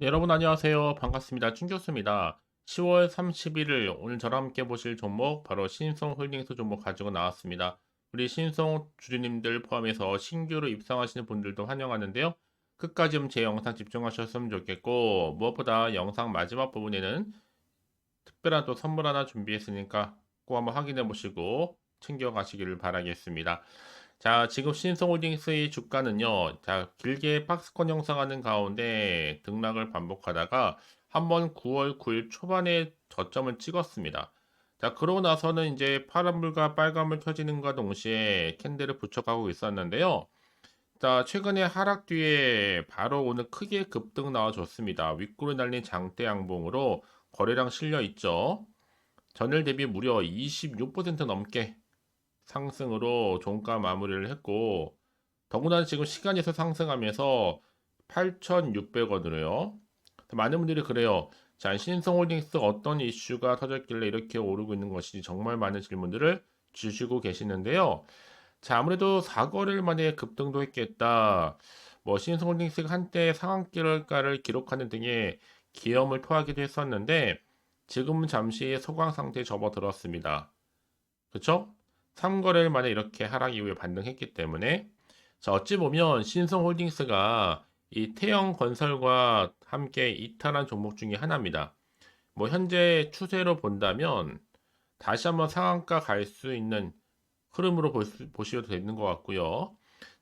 네, 여러분 안녕하세요. 반갑습니다. 춘 교수입니다. 10월 31일 오늘 저랑 함께 보실 종목 바로 신성 홀딩스 종목 가지고 나왔습니다. 우리 신성 주주님들 포함해서 신규로 입상하시는 분들도 환영하는데요. 끝까지 제 영상 집중하셨으면 좋겠고 무엇보다 영상 마지막 부분에는 특별한 또 선물 하나 준비했으니까 꼭 한번 확인해 보시고 챙겨 가시기를 바라겠습니다. 자, 지금 신성홀딩스의 주가는요, 자, 길게 박스권 형성하는 가운데 등락을 반복하다가 한번 9월 9일 초반에 저점을 찍었습니다. 자, 그러고 나서는 이제 파란불과 빨간불 켜지는과 동시에 캔들을 붙여가고 있었는데요. 자, 최근에 하락 뒤에 바로 오늘 크게 급등 나와줬습니다. 윗골을 날린 장대 양봉으로 거래량 실려 있죠. 전일 대비 무려 26% 넘게 상승으로 종가 마무리를 했고 더구나 지금 시간에서 상승하면서 8,600원으로요. 많은 분들이 그래요. 자, 신성홀딩스 어떤 이슈가 터졌길래 이렇게 오르고 있는 것인지 정말 많은 질문들을 주시고 계시는데요. 자, 아무래도 4거래일 만에 급등도 했겠다. 뭐 신성홀딩스가 한때 상한가를 기록하는 등의 기염을 토하기도 했었는데 지금은 잠시 소강 상태에 접어들었습니다. 그렇죠? 3거래일 만에 이렇게 하락 이후에 반등했기 때문에 자, 어찌 보면 신성홀딩스가 이 태영 건설과 함께 이탈한 종목 중에 하나입니다. 뭐 현재 추세로 본다면 다시 한번 상한가 갈 수 있는 흐름으로 볼 수, 보셔도 되는 것 같고요.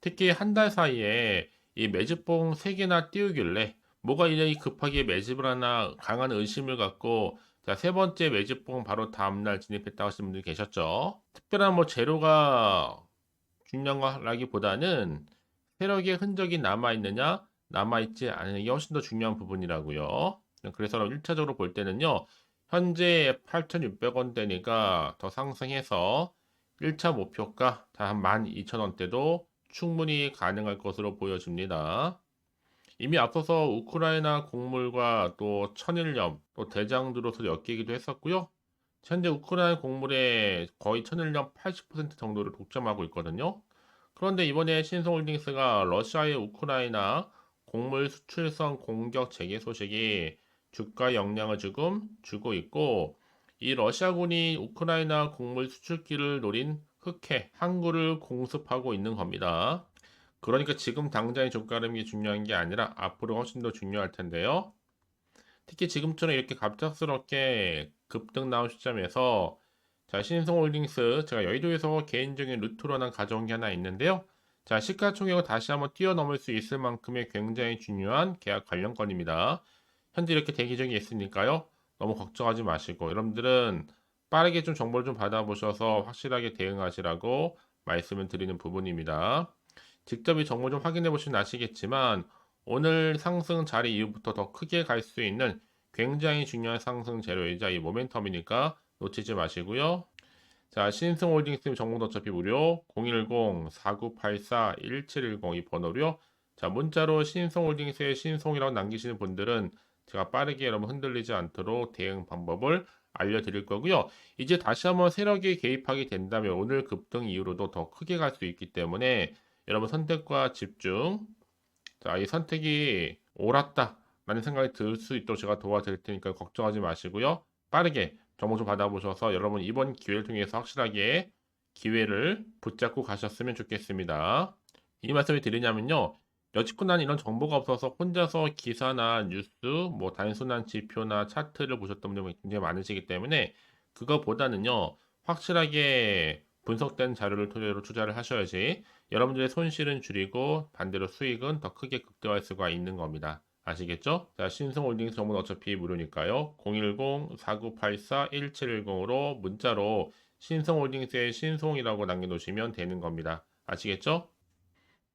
특히 한 달 사이에 이 매집봉 3개나 띄우길래 뭐가 이래 급하게 매집을 하나 강한 의심을 갖고 자, 세 번째 매집봉 바로 다음날 진입했다고 하시는 분들이 계셨죠. 특별한 뭐 재료가 중요한 거라기보다는 세력의 흔적이 남아있느냐, 남아있지 않느냐, 이게 훨씬 더 중요한 부분이라고요. 그래서 1차적으로 볼 때는요, 현재 8,600원대니까 더 상승해서 1차 목표가 한 12,000원대도 충분히 가능할 것으로 보여집니다. 이미 앞서서 우크라이나 곡물과 또 천일염, 또 대장주로서 엮이기도 했었고요. 현재 우크라이나 곡물의 거의 천일염 80% 정도를 독점하고 있거든요. 그런데 이번에 신성홀딩스가 러시아의 우크라이나 곡물 수출선 공격 재개 소식이 주가 영향을 조금 주고 있고 이 러시아군이 우크라이나 곡물 수출기를 노린 흑해 항구를 공습하고 있는 겁니다. 그러니까 지금 당장의 종가름이 중요한 게 아니라 앞으로 훨씬 더 중요할 텐데요. 특히 지금처럼 이렇게 갑작스럽게 급등 나온 시점에서 자, 신성홀딩스 제가 여의도에서 개인적인 루트로 난 가져온 게 하나 있는데요. 자, 시가총액을 다시 한번 뛰어넘을 수 있을 만큼의 굉장히 중요한 계약 관련 건입니다. 현재 이렇게 대기 중에 있으니까요. 너무 걱정하지 마시고 여러분들은 빠르게 좀 정보를 좀 받아보셔서 확실하게 대응하시라고 말씀을 드리는 부분입니다. 직접 이 정보 좀 확인해 보시면 아시겠지만 오늘 상승 자리 이후부터 더 크게 갈 수 있는 굉장히 중요한 상승 재료이자 이 모멘텀이니까 놓치지 마시고요. 자, 신승홀딩스 정보는 어차피 무료 010-4984-1710 이 번호로요. 자, 문자로 신성홀딩스의 신송이라고 남기시는 분들은 제가 빠르게 여러분 흔들리지 않도록 대응 방법을 알려드릴 거고요. 이제 다시 한번 세력이 개입하게 된다면 오늘 급등 이후로도 더 크게 갈 수 있기 때문에 여러분 선택과 집중. 자, 이 선택이 옳았다. 라는 생각이 들 수 있도록 제가 도와드릴 테니까 걱정하지 마시고요. 빠르게 정보 좀 받아보셔서 여러분 이번 기회를 통해서 확실하게 기회를 붙잡고 가셨으면 좋겠습니다. 이 말씀을 드리냐면요. 여지껏 난 이런 정보가 없어서 혼자서 기사나 뉴스, 뭐 단순한 지표나 차트를 보셨던 분들이 굉장히 많으시기 때문에 그거보다는요. 확실하게 분석된 자료를 토대로 투자를 하셔야지 여러분들의 손실은 줄이고 반대로 수익은 더 크게 극대화할 수가 있는 겁니다. 아시겠죠? 자, 신성홀딩스 정보는 어차피 무료니까요. 010-4984-1710으로 문자로 신성홀딩스의 신송이라고 남겨놓으시면 되는 겁니다. 아시겠죠?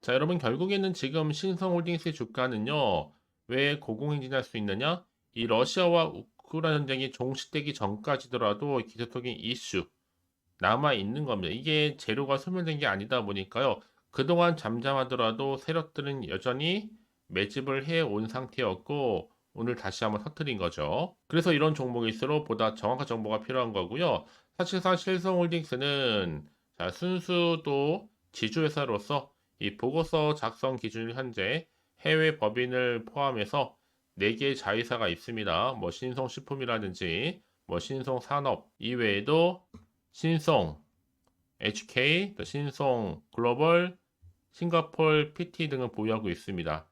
자, 여러분 결국에는 지금 신성홀딩스의 주가는요. 왜 고공행진할 수 있느냐? 이 러시아와 우크라이나 전쟁이 종식되기 전까지더라도 기술적인 이슈, 남아 있는 겁니다. 이게 재료가 소멸된 게 아니다 보니까요. 그동안 잠잠하더라도 세력들은 여전히 매집을 해 온 상태였고 오늘 다시 한번 터트린 거죠. 그래서 이런 종목일수록 보다 정확한 정보가 필요한 거고요. 사실상 실성홀딩스는 자, 순수도 지주회사로서 이 보고서 작성 기준 현재 해외 법인을 포함해서 4개의 자회사가 있습니다. 뭐 신성식품이라든지 뭐 신성산업 이외에도 신성 HK, 또 신성 글로벌, 싱가폴 PT 등을 보유하고 있습니다.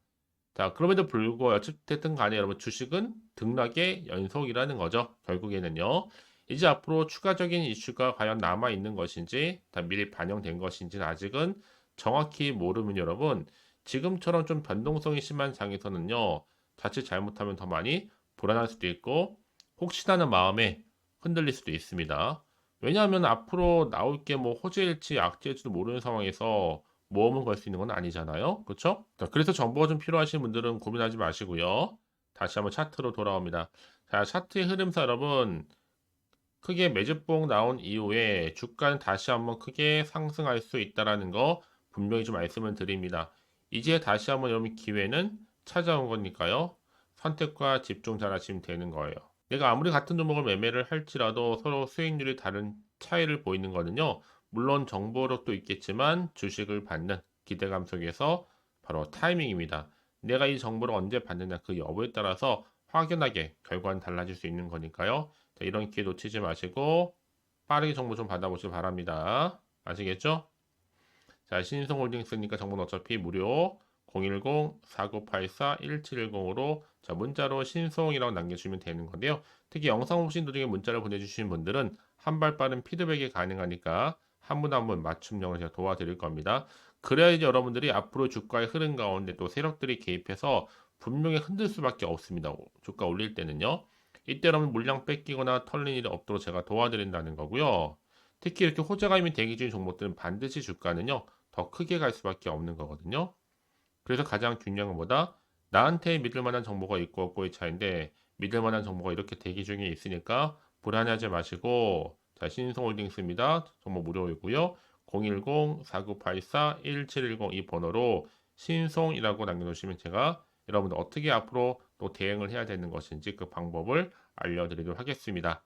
자, 그럼에도 불구하고 어쨌든 간에 여러분 주식은 등락의 연속이라는 거죠. 결국에는요. 이제 앞으로 추가적인 이슈가 과연 남아 있는 것인지, 다 미리 반영된 것인지는 아직은 정확히 모르면 여러분, 지금처럼 좀 변동성이 심한 장에서는요, 자칫 잘못하면 더 많이 불안할 수도 있고, 혹시나는 마음에 흔들릴 수도 있습니다. 왜냐하면 앞으로 나올 게 뭐 호재일지 악재일지도 모르는 상황에서 모험을 걸 수 있는 건 아니잖아요. 그렇죠? 자, 그래서 정보가 좀 필요하신 분들은 고민하지 마시고요. 다시 한번 차트로 돌아옵니다. 자, 차트의 흐름사 여러분 크게 매집봉 나온 이후에 주가는 다시 한번 크게 상승할 수 있다라는 거 분명히 좀 말씀을 드립니다. 이제 다시 한번 여러분 기회는 찾아온 거니까요. 선택과 집중 잘 하시면 되는 거예요. 내가 아무리 같은 종목을 매매를 할지라도 서로 수익률이 다른 차이를 보이는 거는요. 물론 정보력도 있겠지만 주식을 받는 기대감 속에서 바로 타이밍입니다. 내가 이 정보를 언제 받느냐 그 여부에 따라서 확연하게 결과는 달라질 수 있는 거니까요. 자, 이런 기회 놓치지 마시고 빠르게 정보 좀 받아보시기 바랍니다. 아시겠죠? 자, 신성홀딩스니까 정보는 어차피 무료 010-4984-1710으로 자, 문자로 신송이라고 남겨주시면 되는 건데요. 특히 영상 보신 분중에 문자를 보내주신 분들은 한 발 빠른 피드백이 가능하니까 한 분 한 분 맞춤형을 제가 도와드릴 겁니다. 그래야지 여러분들이 앞으로 주가의 흐름 가운데 또 세력들이 개입해서 분명히 흔들 수밖에 없습니다. 주가 올릴 때는요. 이때 여러분 물량 뺏기거나 털린 일이 없도록 제가 도와드린다는 거고요. 특히 이렇게 호재가 이미 대기 중인 종목들은 반드시 주가는요. 더 크게 갈 수밖에 없는 거거든요. 그래서 가장 중요한 것보다 나한테 믿을 만한 정보가 있고 없고의 차이인데 믿을 만한 정보가 이렇게 대기 중에 있으니까 불안해하지 마시고 자 신성홀딩스입니다. 정보 무료이고요. 010-4984-1710 이 번호로 신송이라고 남겨놓으시면 제가 여러분들 어떻게 앞으로 또 대응을 해야 되는 것인지 그 방법을 알려드리도록 하겠습니다.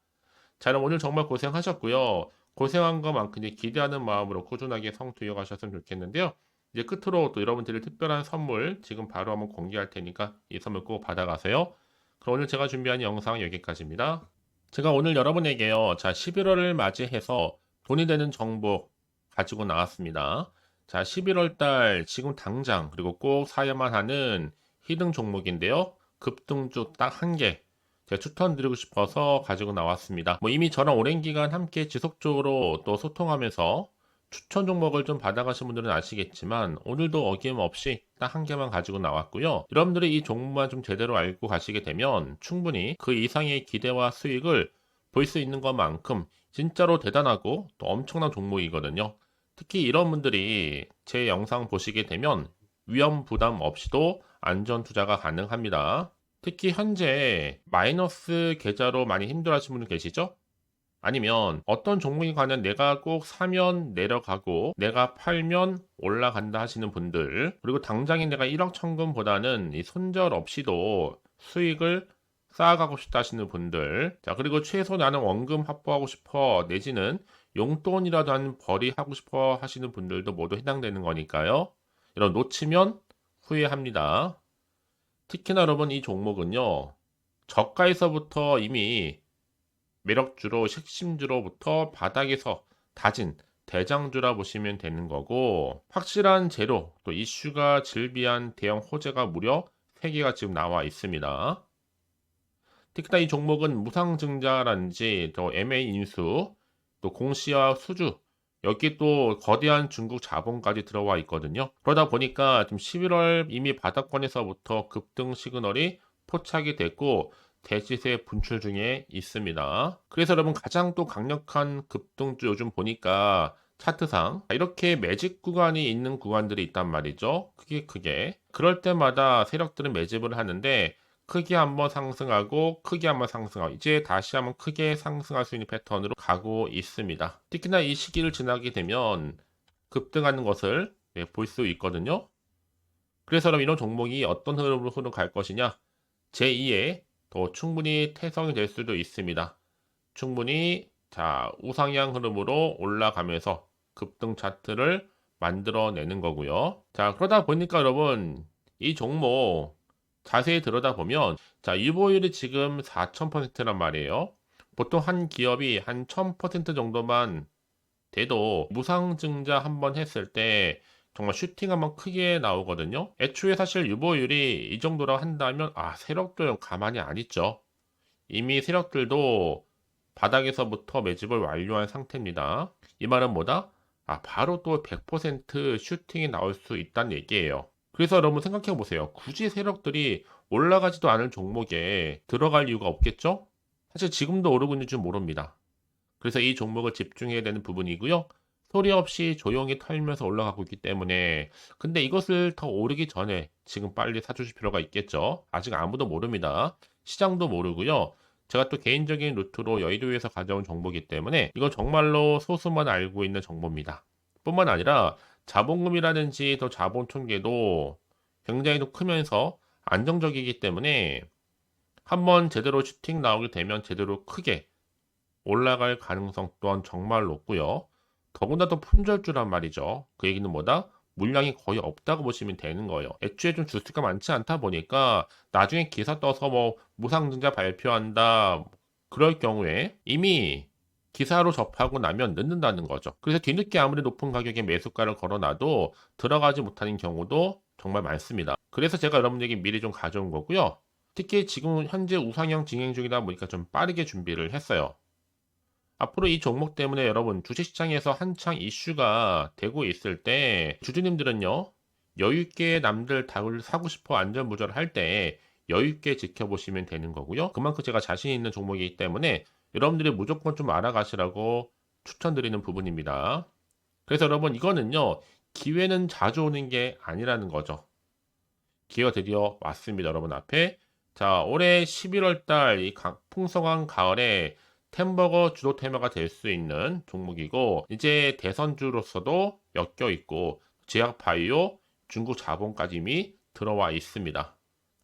자, 그럼 오늘 정말 고생하셨고요. 고생한 것만큼 기대하는 마음으로 꾸준하게 성투 이어가셨으면 좋겠는데요. 이제 끝으로 또 여러분들이 특별한 선물 지금 바로 한번 공개할 테니까 이 선물 꼭 받아가세요. 그럼 오늘 제가 준비한 영상 여기까지입니다. 제가 오늘 여러분에게요. 자, 11월을 맞이해서 돈이 되는 정보 가지고 나왔습니다. 자, 11월 달 지금 당장 그리고 꼭 사야만 하는 히든 종목인데요. 급등주 딱 한 개. 제가 추천드리고 싶어서 가지고 나왔습니다. 뭐 이미 저랑 오랜 기간 함께 지속적으로 또 소통하면서 추천 종목을 좀 받아가신 분들은 아시겠지만 오늘도 어김없이 딱 한 개만 가지고 나왔고요. 여러분들이 이 종목만 좀 제대로 알고 가시게 되면 충분히 그 이상의 기대와 수익을 볼 수 있는 것만큼 진짜로 대단하고 또 엄청난 종목이거든요. 특히 이런 분들이 제 영상 보시게 되면 위험 부담 없이도 안전 투자가 가능합니다. 특히 현재 마이너스 계좌로 많이 힘들어하시는 분 계시죠? 아니면 어떤 종목에 관한 내가 꼭 사면 내려가고 내가 팔면 올라간다 하시는 분들 그리고 당장에 내가 1억 천금보다는 이 손절 없이도 수익을 쌓아가고 싶다 하시는 분들 자 그리고 최소 나는 원금 확보하고 싶어 내지는 용돈이라도 한 벌이 하고 싶어 하시는 분들도 모두 해당되는 거니까요. 이런 놓치면 후회합니다. 특히나 여러분 이 종목은요 저가에서부터 이미 매력주로 핵심주로부터 바닥에서 다진 대장주라 보시면 되는 거고 확실한 재료 또 이슈가 질비한 대형 호재가 무려 3개가 지금 나와 있습니다. 특히나 이 종목은 무상증자라든지 또 MA 인수 또 공시와 수주 여기 또 거대한 중국 자본까지 들어와 있거든요. 그러다 보니까 지금 11월 이미 바닥권에서부터 급등 시그널이 포착이 됐고 대시세 분출 중에 있습니다. 그래서 여러분 가장 또 강력한 급등주 요즘 보니까 차트상 이렇게 매집 구간이 있는 구간들이 있단 말이죠. 크게 크게. 그럴 때마다 세력들은 매집을 하는데 크게 한번 상승하고 크게 한번 상승하고 이제 다시 한번 크게 상승할 수 있는 패턴으로 가고 있습니다. 특히나 이 시기를 지나게 되면 급등하는 것을 네, 볼수 있거든요. 그래서 그럼 이런 종목이 어떤 흐름으로 흐름 갈 것이냐? 제2의 더 충분히 태성이 될 수도 있습니다. 충분히 자 우상향 흐름으로 올라가면서 급등 차트를 만들어내는 거고요. 자 그러다 보니까 여러분 이 종목 자세히 들여다보면 자 유보율이 지금 4,000%란 말이에요. 보통 한 기업이 한 1,000% 정도만 돼도 무상증자 한번 했을 때 정말 슈팅 한번 크게 나오거든요. 애초에 사실 유보율이 이 정도라고 한다면 아 세력들 가만히 안 있죠. 이미 세력들도 바닥에서부터 매집을 완료한 상태입니다. 이 말은 뭐다? 아 바로 또 100% 슈팅이 나올 수 있다는 얘기예요. 그래서 여러분 생각해 보세요. 굳이 세력들이 올라가지도 않을 종목에 들어갈 이유가 없겠죠? 사실 지금도 오르고 있는 줄 모릅니다. 그래서 이 종목을 집중해야 되는 부분이고요. 소리 없이 조용히 털면서 올라가고 있기 때문에 근데 이것을 더 오르기 전에 지금 빨리 사주실 필요가 있겠죠. 아직 아무도 모릅니다. 시장도 모르고요. 제가 또 개인적인 루트로 여의도에서 가져온 정보이기 때문에 이건 정말로 소수만 알고 있는 정보입니다. 뿐만 아니라 자본금이라든지 또 자본 총계도 굉장히 또 크면서 안정적이기 때문에 한번 제대로 슈팅 나오게 되면 제대로 크게 올라갈 가능성 또한 정말 높고요. 더군다나 품절주란 말이죠. 그 얘기는 뭐다? 물량이 거의 없다고 보시면 되는 거예요. 애초에 좀 주스가 많지 않다 보니까 나중에 기사 떠서 뭐 무상증자 발표한다 그럴 경우에 이미 기사로 접하고 나면 늦는다는 거죠. 그래서 뒤늦게 아무리 높은 가격에 매수가를 걸어놔도 들어가지 못하는 경우도 정말 많습니다. 그래서 제가 여러분에게 미리 좀 가져온 거고요. 특히 지금 현재 우상향 진행 중이다 보니까 좀 빠르게 준비를 했어요. 앞으로 이 종목 때문에 여러분 주식시장에서 한창 이슈가 되고 있을 때 주주님들은요 여유있게 남들 닭을 사고 싶어 안전무절할 때 여유있게 지켜보시면 되는 거고요. 그만큼 제가 자신 있는 종목이기 때문에 여러분들이 무조건 좀 알아가시라고 추천드리는 부분입니다. 그래서 여러분 이거는요 기회는 자주 오는 게 아니라는 거죠. 기회가 드디어 왔습니다 여러분 앞에 자 올해 11월 달 이 풍성한 가을에 템버거 주도 테마가 될 수 있는 종목이고 이제 대선주로서도 엮여 있고 제약 바이오 중국 자본까지 이미 들어와 있습니다.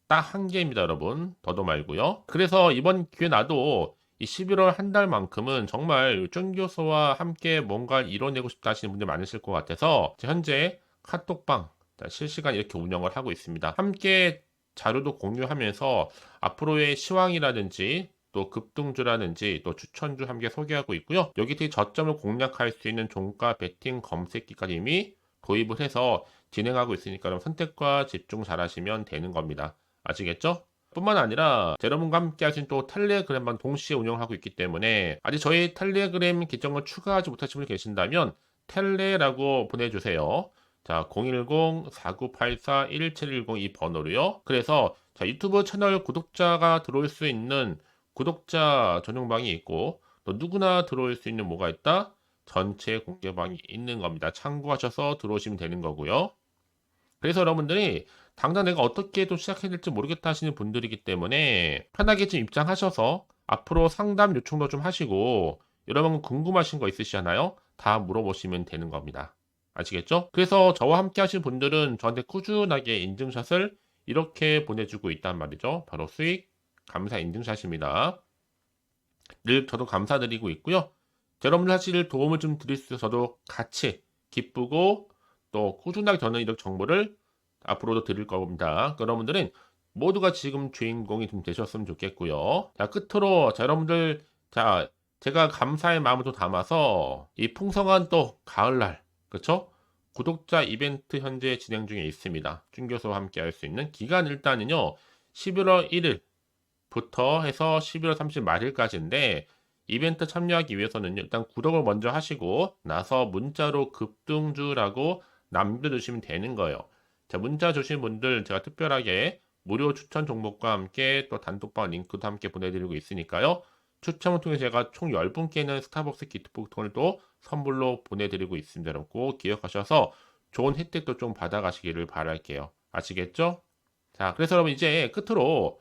딱 한 개입니다, 여러분. 더도 말고요. 그래서 이번 기회 나도 이 11월 한 달만큼은 정말 쫀 교수와 함께 뭔가를 이뤄내고 싶다 하시는 분들 많으실 것 같아서 현재 카톡방 실시간 이렇게 운영을 하고 있습니다. 함께 자료도 공유하면서 앞으로의 시황이라든지 또 급등주라든지 또 추천주 함께 소개하고 있고요. 여기 특히 저점을 공략할 수 있는 종가 베팅 검색기까지 이미 도입을 해서 진행하고 있으니까 그럼 선택과 집중 잘 하시면 되는 겁니다. 아시겠죠? 뿐만 아니라 여러분과 함께 하신 또 텔레그램만 동시에 운영하고 있기 때문에 아직 저희 텔레그램 계정을 추가하지 못하신 분이 계신다면 텔레라고 보내주세요. 자, 010-4984-1710 이 번호로요. 그래서 자, 유튜브 채널 구독자가 들어올 수 있는 구독자 전용방이 있고 또 누구나 들어올 수 있는 뭐가 있다? 전체 공개방이 있는 겁니다. 참고하셔서 들어오시면 되는 거고요. 그래서 여러분들이 당장 내가 어떻게 또 시작해야 될지 모르겠다 하시는 분들이기 때문에 편하게 좀 입장하셔서 앞으로 상담 요청도 좀 하시고 여러분 궁금하신 거 있으시잖아요? 다 물어보시면 되는 겁니다. 아시겠죠? 그래서 저와 함께 하신 분들은 저한테 꾸준하게 인증샷을 이렇게 보내주고 있단 말이죠. 바로 수익 감사 인증샷입니다. 늘 저도 감사드리고 있고요. 여러분들 사실 도움을 좀 드릴 수 있어서 같이 기쁘고 또 꾸준하게 저는 이런 정보를 앞으로도 드릴 겁니다. 여러분들은 모두가 지금 주인공이 좀 되셨으면 좋겠고요. 자, 끝으로 자, 여러분들 자, 제가 감사의 마음을 또 담아서 이 풍성한 또 가을날 그렇죠? 구독자 이벤트 현재 진행 중에 있습니다. 준 교수와 함께 할 수 있는 기간 일단은요. 11월 1일 부터 해서 11월 30일 말일까지인데 이벤트 참여하기 위해서는 일단 구독을 먼저 하시고 나서 문자로 급등주라고 남겨주시면 되는 거예요. 자, 문자 주신 분들 제가 특별하게 무료 추천 종목과 함께 또 단톡방 링크도 함께 보내드리고 있으니까요. 추첨을 통해 제가 총 10분께는 스타벅스 기프트콘을 또 선물로 보내드리고 있습니다. 여러분 꼭 기억하셔서 좋은 혜택도 좀 받아가시기를 바랄게요. 아시겠죠? 자, 그래서 여러분 이제 끝으로